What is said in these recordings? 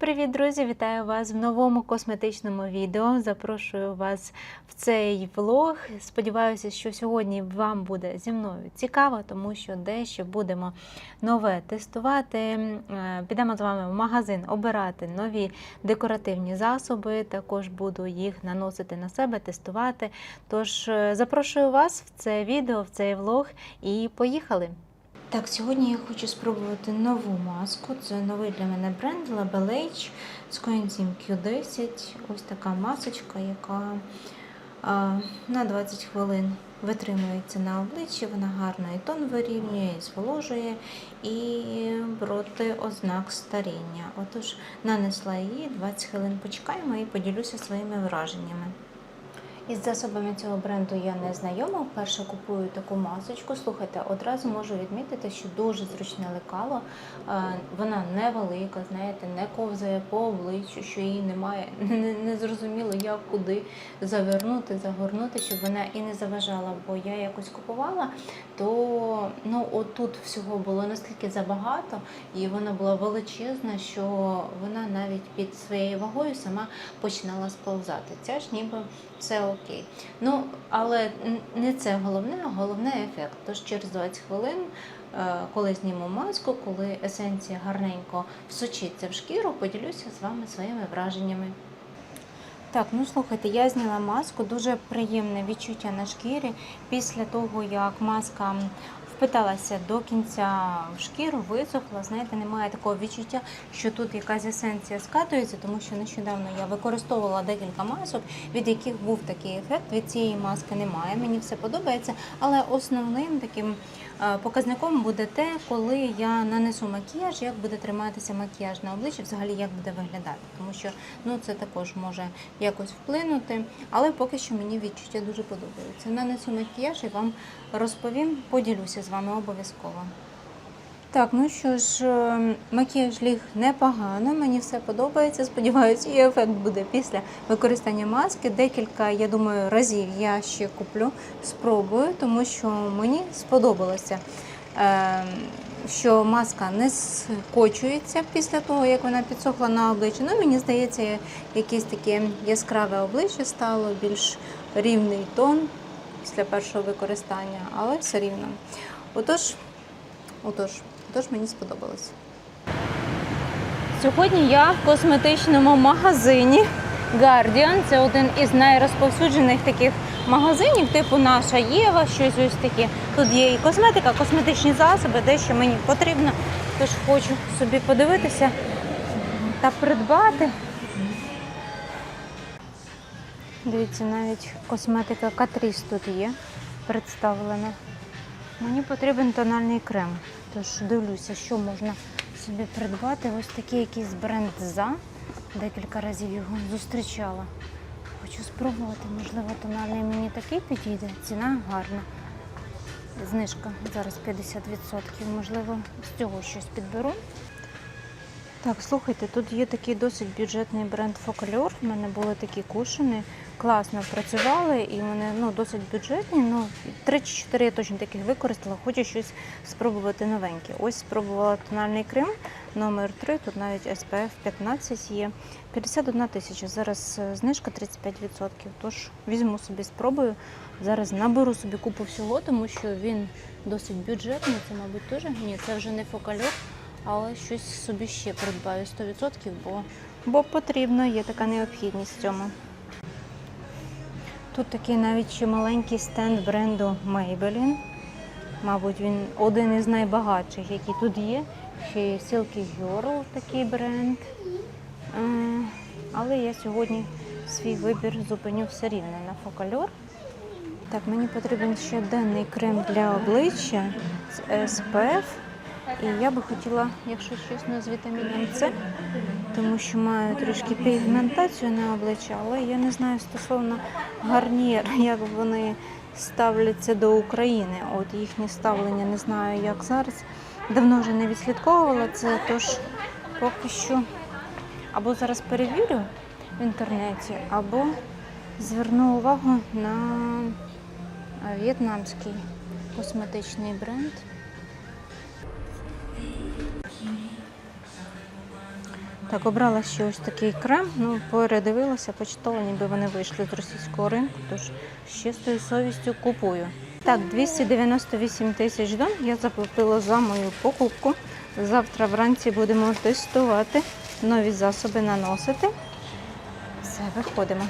Привіт, друзі! Вітаю вас в новому косметичному відео. Запрошую вас в цей влог. Сподіваюся, що сьогодні вам буде зі мною цікаво, тому що дещо будемо нове тестувати. Е, Підемо з вами в магазин обирати нові декоративні засоби. Також буду їх наносити на себе, тестувати. Тож е, запрошую вас в це відео, в цей влог і поїхали! Так, сьогодні я хочу спробувати нову маску. Це новий для мене бренд Label H з коензим Q10. Ось така масочка, яка а, на 20 хвилин витримується на обличчі. Вона гарно і тон вирівнює, і зволожує, і проти ознак старіння. Отож, нанесла її 20 хвилин почекаємо і поділюся своїми враженнями. Із засобами цього бренду я не знайома. Вперше купую таку масочку. Слухайте, одразу можу відмітити, що дуже зручне лекало. Е, Вона невелика, знаєте, не ковзає по обличчю, що її немає. Не, зрозуміло, як куди завернути, загорнути, щоб вона і не заважала. Бо я якось купувала, то ну отут всього було настільки забагато, і вона була величезна, що вона навіть під своєю вагою сама починала сповзати. Ця ж ніби все окей. Ну, але не це головне, а головне ефект. Тож через 20 хвилин, е, коли зніму маску, коли есенція гарненько всучиться в шкіру, поділюся з вами своїми враженнями. Так, ну слухайте, я зняла маску, дуже приємне відчуття на шкірі. Після того, як маска впиталася до кінця в шкіру, висохла, знаєте, немає такого відчуття, що тут якась есенція скатується, тому що нещодавно я використовувала декілька масок, від яких був такий ефект. Від цієї маски немає. Мені все подобається, але основним таким показником буде те, коли я нанесу макіяж, як буде триматися макіяж на обличчі, взагалі як буде виглядати, тому що ну це також може якось вплинути. Але поки що мені відчуття дуже подобаються. Нанесу макіяж і вам розповім, поділюся з вами обов'язково. Так, ну що ж, е, макіяж ліг непогано, мені все подобається. Сподіваюся, і ефект буде після використання маски. Декілька, я думаю, разів я ще куплю, спробую, тому що мені сподобалося. е, Що маска не скочується після того, як вона підсохла на обличчі. Ну, мені здається, якесь таке яскраве обличчя стало, більш рівний тон після першого використання, але все рівно. Отож, отож, отож мені сподобалось. Сьогодні я в косметичному магазині Guardian. Це один із найрозповсюджених таких магазинів, типу наша Єва, щось ось таке. Тут є і косметика, косметичні засоби, дещо мені потрібно. Тож хочу собі подивитися та придбати. Дивіться, навіть косметика Катріс тут є представлена. Мені потрібен тональний крем. Тож дивлюся, що можна собі придбати. Ось такий якийсь бренд за. Декілька разів його зустрічала. Хочу спробувати, можливо, тональний мені такий підійде. Ціна гарна. Знижка зараз 50%. Можливо, з цього щось підберу. Так, слухайте, тут є такий досить бюджетний бренд Focalure. У мене були такі кушини, класно працювали і вони ну, досить бюджетні. Ну, 3 чи 4 я точно таких використала, хочу щось спробувати новеньке. Ось спробувала тональний крем номер 3 тут навіть SPF 15 є. 51 тисяча. Зараз е, знижка 35%. Тож візьму собі, спробую. Зараз наберу собі купу всього, тому що він досить бюджетний. Це, мабуть, теж ні, це вже не Focalure. Але щось собі ще придбаю 100%, бо, бо потрібно, є така необхідність в цьому. Тут такий навіть ще маленький стенд бренду Maybelline. Мабуть, він один із найбагатших, які тут є. Ще є Silky Girl такий бренд. Е, Але я сьогодні свій вибір зупиню все рівно на Focalure. Так, мені потрібен ще денний крем для обличчя з SPF. І я би хотіла, якщо чесно, з вітаміном С, тому що маю трішки пігментацію на обличчя, але я не знаю стосовно гарнір, як вони ставляться до України. От їхнє ставлення не знаю, як зараз. Давно вже не відслідковувала це, тож поки що або зараз перевірю в інтернеті, або зверну увагу на в'єтнамський косметичний бренд. Так, обрала ще ось такий крем. Ну, передивилася, почитала, ніби вони вийшли з російського ринку, тож з чистою совістю купую. Так, 298 тисяч дон я заплатила за мою покупку. Завтра вранці будемо тестувати, нові засоби наносити. Все, виходимо.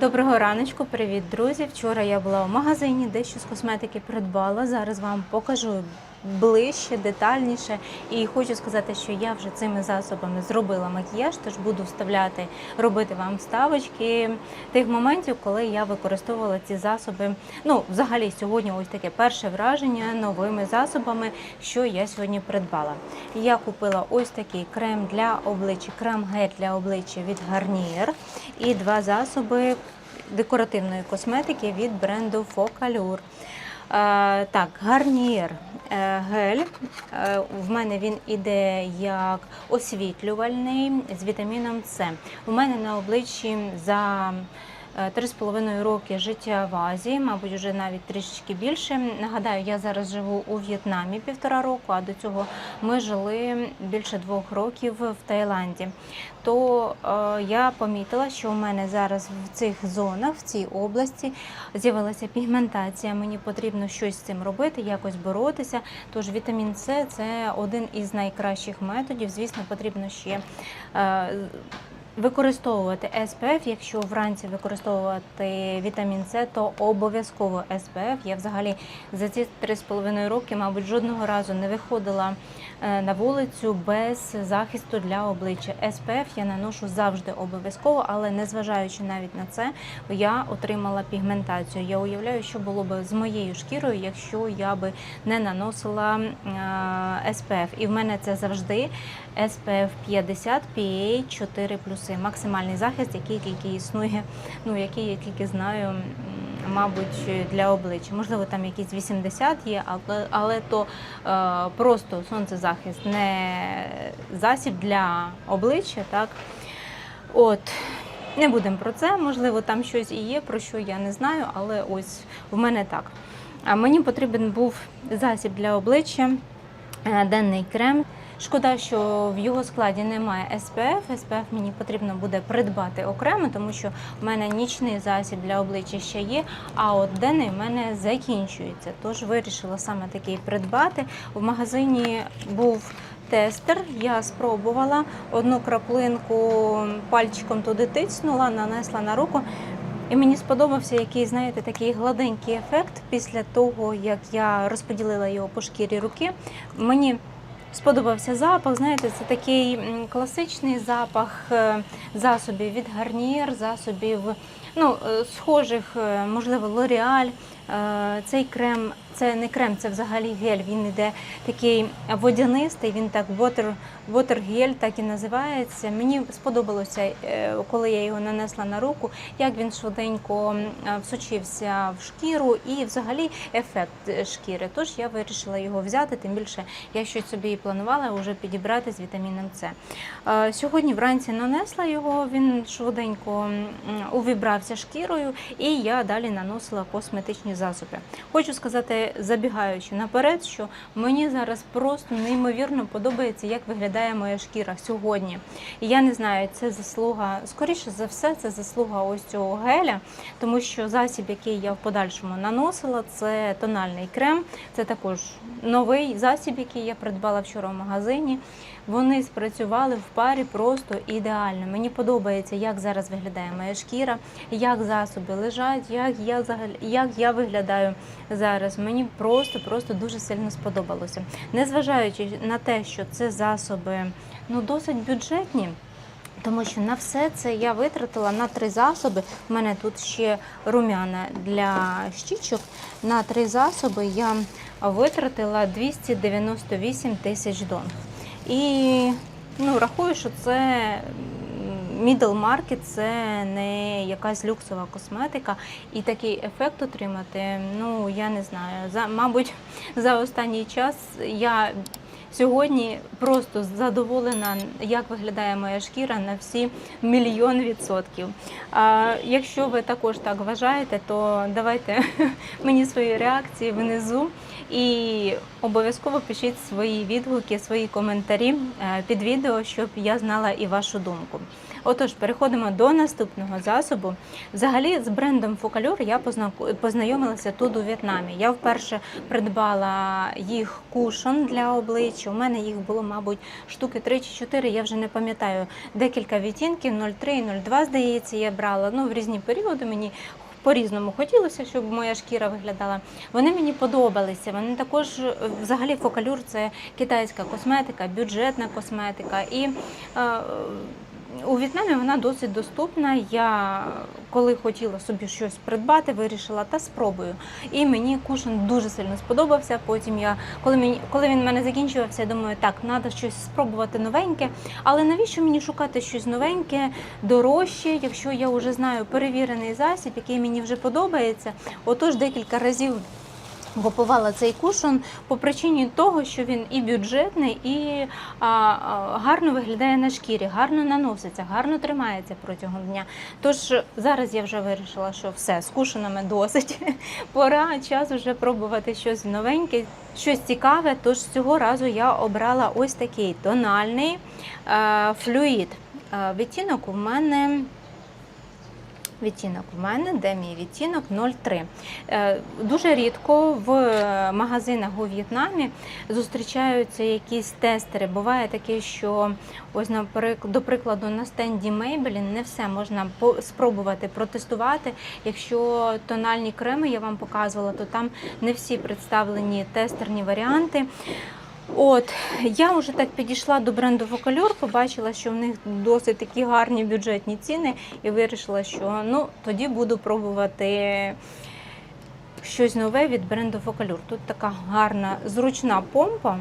Доброго раночку, привіт, друзі! Вчора я була у магазині, дещо з косметики придбала. Зараз вам покажу ближче, детальніше. І хочу сказати, що я вже цими засобами зробила макіяж, тож буду вставляти, робити вам вставочки тих моментів, коли я використовувала ці засоби. Ну, взагалі, сьогодні ось таке перше враження новими засобами, що я сьогодні придбала. Я купила ось такий крем для обличчя, крем-гель для обличчя від Garnier і два засоби декоративної косметики від бренду Focallure. Е, так, Гарнієр е, гель. Е, в мене він іде як освітлювальний з вітаміном С. У мене на обличчі за е, 3,5 роки життя в Азії, мабуть, вже навіть трішечки більше. Нагадаю, я зараз живу у В'єтнамі півтора року, а до цього ми жили більше двох років в Таїланді. То е, я помітила, що у мене зараз в цих зонах, в цій області, з'явилася пігментація. Мені потрібно щось з цим робити, якось боротися. Тож вітамін С це один із найкращих методів. Звісно, потрібно ще. Використовувати SPF, якщо вранці використовувати вітамін С, то обов'язково SPF. Я взагалі за ці 3,5 роки, мабуть, жодного разу не виходила на вулицю без захисту для обличчя. SPF я наношу завжди обов'язково, але незважаючи навіть на це, я отримала пігментацію. Я уявляю, що було б з моєю шкірою, якщо я би не наносила е, SPF. І в мене це завжди SPF 50 PA 4 плюси. Максимальний захист, який тільки існує, ну який я тільки знаю, мабуть, для обличчя. Можливо, там якісь 80 є, але, але то е, просто сонцезахист, не засіб для обличчя. так. От. Не будемо про це, можливо, там щось і є, про що я не знаю, але ось в мене так. А мені потрібен був засіб для обличчя, е, денний крем. Шкода, що в його складі немає SPF. SPF мені потрібно буде придбати окремо, тому що в мене нічний засіб для обличчя ще є, а от денний в мене закінчується. Тож вирішила саме такий придбати. В магазині був тестер, я спробувала одну краплинку пальчиком туди тицнула, нанесла на руку. І мені сподобався який, знаєте, такий гладенький ефект після того, як я розподілила його по шкірі руки. Мені сподобався запах. Знаєте, це такий класичний запах е, засобів від гарнір, засобів ну, е, схожих, е, можливо, L'Oreal. Е, Цей крем, це не крем, це взагалі гель. Він іде такий водянистий, він так water, water гель, так і називається. Мені сподобалося, е, коли я його нанесла на руку, як він швиденько е, всочився в шкіру і взагалі ефект шкіри. Тож я вирішила його взяти, тим більше я щось собі і планувала вже підібрати з вітаміном С. Сьогодні вранці нанесла його, він швиденько увібрався шкірою, і я далі наносила косметичні засоби. Хочу сказати, забігаючи наперед, що мені зараз просто неймовірно подобається, як виглядає моя шкіра сьогодні. І я не знаю, це заслуга, скоріше за все, це заслуга ось цього геля, тому що засіб, який я в подальшому наносила, це тональний крем. Це також новий засіб, який я придбала вчора в магазині. Вони спрацювали в парі просто ідеально. Мені подобається, як зараз виглядає моя шкіра, як засоби лежать, як я як я виглядаю зараз. Мені просто просто дуже сильно сподобалося. Незважаючи на те, що це засоби ну досить бюджетні. Тому що на все це я витратила на три засоби. У мене тут ще румяна для щічок. На три засоби я витратила 298 тисяч дон. І ну, рахую, що це middle market, це не якась люксова косметика. І такий ефект отримати, ну я не знаю. За, мабуть, за останній час я сьогодні просто задоволена, як виглядає моя шкіра на всі мільйон відсотків. А якщо ви також так вважаєте, то давайте мені свої реакції внизу і обов'язково пишіть свої відгуки, свої коментарі е, під відео, щоб я знала і вашу думку. Отож, переходимо до наступного засобу. Взагалі, з брендом Focallure я познайомилася тут у В'єтнамі. Я вперше придбала їх кушон для обличчя. У мене їх було, мабуть, штуки 3 чи 4, я вже не пам'ятаю. Декілька відтінків, 03, 02, здається, я брала. Ну, в різні періоди мені. По-різному хотілося, щоб моя шкіра виглядала. Вони мені подобалися. Вони також е, взагалі фокалюр це китайська косметика, бюджетна косметика. І е, у В'єтнамі вона досить доступна. Я коли хотіла собі щось придбати, вирішила та спробую. І мені кушон дуже сильно сподобався. Потім я, коли мені, коли він в мене закінчувався, я думаю, так, треба щось спробувати новеньке. Але навіщо мені шукати щось новеньке, дорожче, якщо я вже знаю перевірений засіб, який мені вже подобається. Отож, декілька разів. Купувала цей кушон по причині того, що він і бюджетний, і а, а, гарно виглядає на шкірі, гарно наноситься, гарно тримається протягом дня. Тож зараз я вже вирішила, що все з кушонами досить. Пора час вже пробувати щось новеньке, щось цікаве. Тож цього разу я обрала ось такий тональний е, флюїд. Е, відтінок у мене. Відтінок у мене, де мій відтінок 03. Е, Дуже рідко в магазинах у В'єтнамі зустрічаються якісь тестери. Буває таке, що ось наприк- до прикладу на стенді Maybelline не все можна спробувати протестувати. Якщо тональні креми я вам показувала, то там не всі представлені тестерні варіанти. От я вже так підійшла до бренду Vocalure, побачила, що в них досить такі гарні бюджетні ціни, і вирішила, що ну тоді буду пробувати щось нове від бренду Vocalure. Тут така гарна зручна помпа.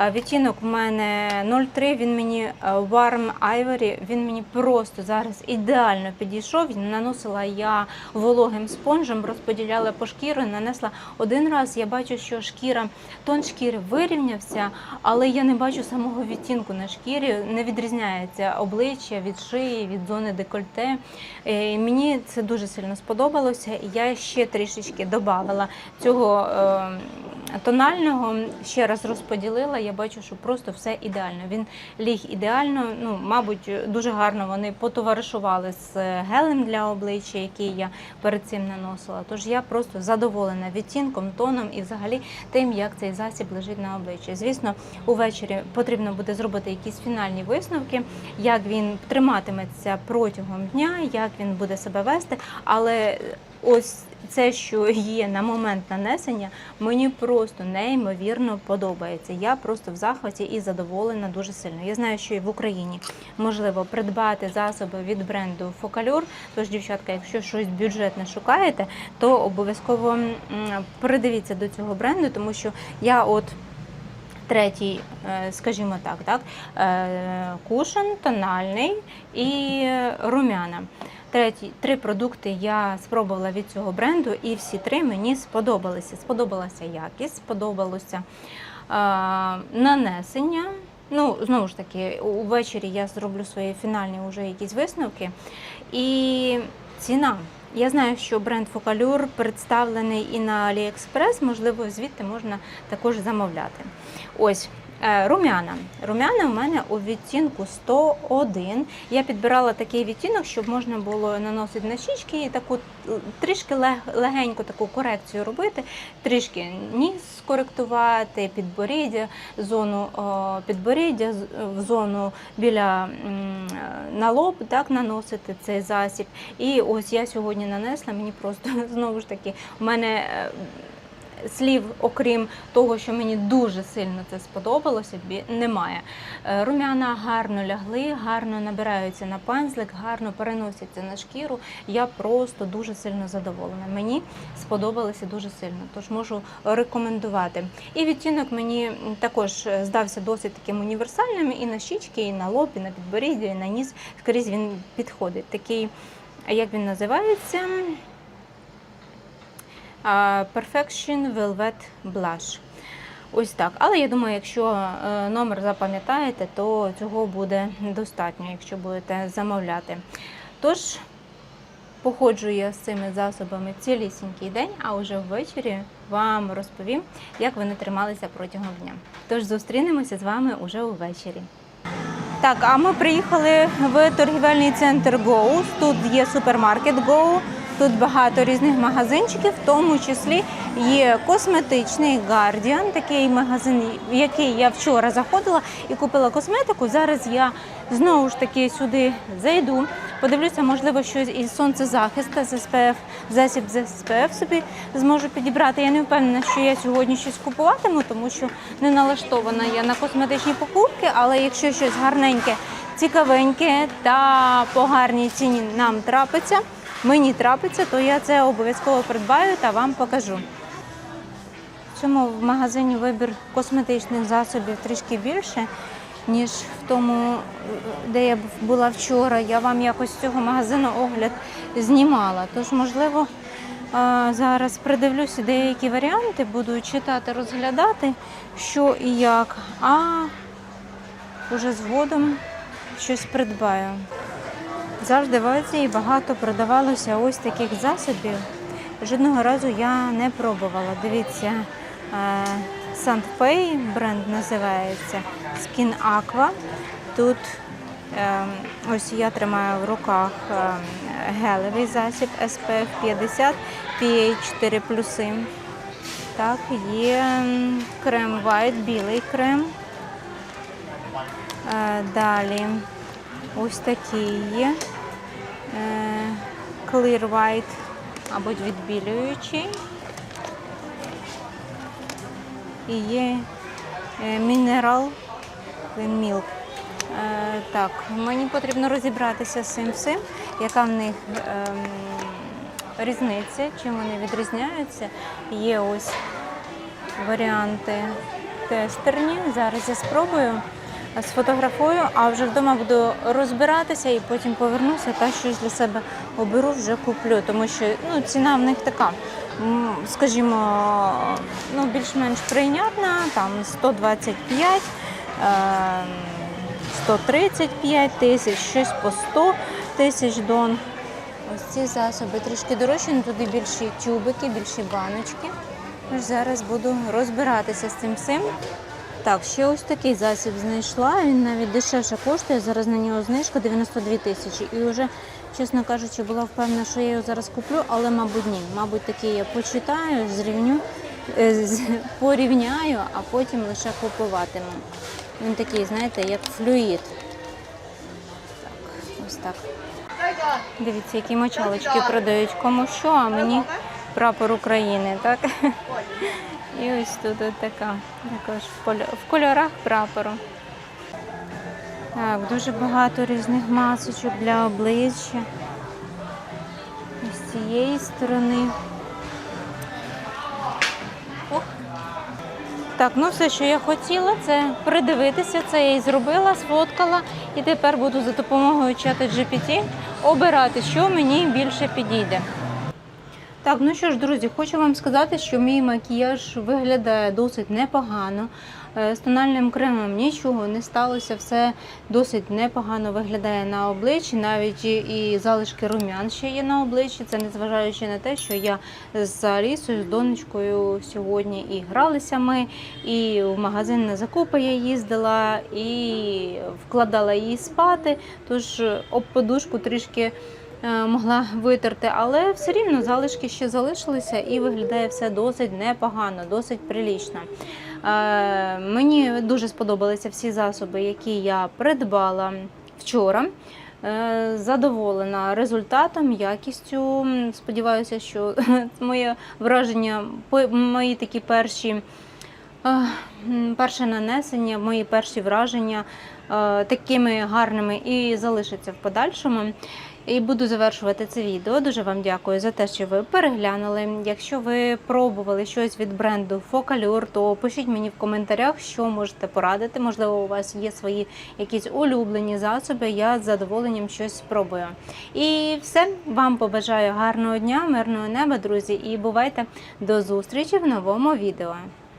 Відтінок в мене 03, він мені Warm Ivory, він мені просто зараз ідеально підійшов. Наносила я вологим спонжем, розподіляла по шкіру, нанесла один раз. Я бачу, що шкіра, тон шкіри вирівнявся, але я не бачу самого відтінку на шкірі. Не відрізняється обличчя від шиї, від зони декольте. Е, Мені це дуже сильно сподобалося. Я ще трішечки додавала цього е, тонального, ще раз розподілила. Я бачу, що просто все ідеально. Він ліг ідеально. Ну, мабуть, дуже гарно вони потоваришували з гелем для обличчя, який я перед цим наносила. Тож я просто задоволена відтінком, тоном і взагалі тим, як цей засіб лежить на обличчі. Звісно, увечері потрібно буде зробити якісь фінальні висновки, як він триматиметься протягом дня, як він буде себе вести. Але ось це, що є на момент нанесення, мені просто неймовірно подобається. Я просто в захваті і задоволена дуже сильно. Я знаю, що і в Україні можливо придбати засоби від бренду Focallure. Тож, дівчатка, якщо щось бюджетне шукаєте, то обов'язково придивіться до цього бренду, тому що я от. Третій, е, скажімо так, так, е, кушон, тональний і румяна. Треті, три продукти я спробувала від цього бренду, і всі три мені сподобалися. Сподобалася якість, сподобалося е, нанесення. Ну, знову ж таки, увечері я зроблю свої фінальні вже якісь висновки. І ціна. Я знаю, що бренд Focallure представлений і на AliExpress, можливо, звідти можна також замовляти. Ось. Е, Румяна. Румяна у мене у відтінку 101. Я підбирала такий відтінок, щоб можна було наносити на щічки і таку е, трішки лег- легеньку таку корекцію робити, трішки ніс скоректувати, підборіддя, зону підборіддя, в зону біля м, на лоб, так наносити цей засіб. І ось я сьогодні нанесла, мені просто знову ж таки, у мене. Слів, окрім того, що мені дуже сильно це сподобалося, немає. Е, Румяна гарно лягли, гарно набираються на пензлик, гарно переносяться на шкіру. Я просто дуже сильно задоволена. Мені сподобалося дуже сильно, тож можу рекомендувати. І відтінок мені також е, здався досить таким універсальним і на щічки, і на лоб, і на підборіддя, і на ніс. Скрізь він підходить. Такий, як він називається? Perfection Velvet Blush. Ось так. Але я думаю, якщо е, номер запам'ятаєте, то цього буде достатньо, якщо будете замовляти. Тож, походжу я з цими засобами цілісінький день, а вже ввечері вам розповім, як вони трималися протягом дня. Тож зустрінемося з вами уже увечері. Так, а ми приїхали в торгівельний центр Go. Тут є супермаркет Go. Тут багато різних магазинчиків, в тому числі є косметичний Guardian, такий магазин, в який я вчора заходила і купила косметику. Зараз я знову ж таки сюди зайду. Подивлюся, можливо, щось із сонцезахисту з SPF, засіб з SPF собі зможу підібрати. Я не впевнена, що я сьогодні щось купуватиму, тому що не налаштована я на косметичні покупки, але якщо щось гарненьке, цікавеньке та по гарній ціні нам трапиться, мені трапиться, то я це обов'язково придбаю та вам покажу. В цьому в магазині вибір косметичних засобів трішки більше, ніж в тому, де я була вчора. Я вам якось з цього магазину огляд знімала. Тож, можливо, зараз придивлюся деякі варіанти, буду читати, розглядати, що і як, а вже згодом щось придбаю. Завжди в Азії багато продавалося ось таких засобів. Жодного разу я не пробувала. Дивіться, Сантфей бренд називається Skin Aqua. Тут ем, ось я тримаю в руках ем, гелевий засіб SPF 50 PA 4 Так, є ем, крем White, білий крем. Е, Далі ось такий є. Е, Clear White, або відбілюючий. І є е, Mineral Clean Milk. Е, Так, мені потрібно розібратися з цим всім, яка в них ем, різниця, чим вони відрізняються. Є ось варіанти тестерні. Зараз я спробую сфотографую, а вже вдома буду розбиратися і потім повернуся та щось для себе оберу, вже куплю, тому що ну, ціна в них така, скажімо, ну, більш-менш прийнятна, там 125, е, 135 тисяч, щось по 100 тисяч дон. Ось ці засоби трішки дорожчі, але туди більші тюбики, більші баночки. Тож зараз буду розбиратися з цим всім. Так, ще ось такий засіб знайшла. Він навіть дешевше коштує. Зараз на нього знижка 92 тисячі. І вже, чесно кажучи, була впевнена, що я його зараз куплю, але, мабуть, ні. Мабуть, такий я почитаю, зрівню, е, порівняю, а потім лише купуватиму. Він такий, знаєте, як флюїд. Так, ось так. Дивіться, які мочалочки продають кому що, а мені прапор України, так? І ось тут така, також в кольорах прапору. Так, дуже багато різних масочок для обличчя. З цієї сторони. Так, ну все, що я хотіла, це придивитися. Це я і зробила, сфоткала. І тепер буду за допомогою чата GPT обирати, що мені більше підійде. Так, ну що ж, друзі, хочу вам сказати, що мій макіяж виглядає досить непогано. Е, З тональним кремом нічого не сталося, все досить непогано виглядає на обличчі, навіть і- залишки рум'ян ще є на обличчі. Це незважаючи на те, що я з Алісою, з донечкою сьогодні і гралися ми, і в магазин на закупи я їздила, і вкладала її спати. Тож об подушку трішки е, могла витерти, але все рівно залишки ще залишилися і виглядає все досить непогано, досить прилічно. Е, Мені дуже сподобалися всі засоби, які я придбала вчора. Е, Задоволена результатом, якістю. Сподіваюся, що моє враження, мої такі перші. е, Перше нанесення, мої перші враження е, такими гарними і залишаться в подальшому. І буду завершувати це відео. Дуже вам дякую за те, що ви переглянули. Якщо ви пробували щось від бренду Focallure, то пишіть мені в коментарях, що можете порадити. Можливо, у вас є свої якісь улюблені засоби. Я з задоволенням щось спробую. І все, вам побажаю гарного дня, мирного неба, друзі, і бувайте до зустрічі в новому відео.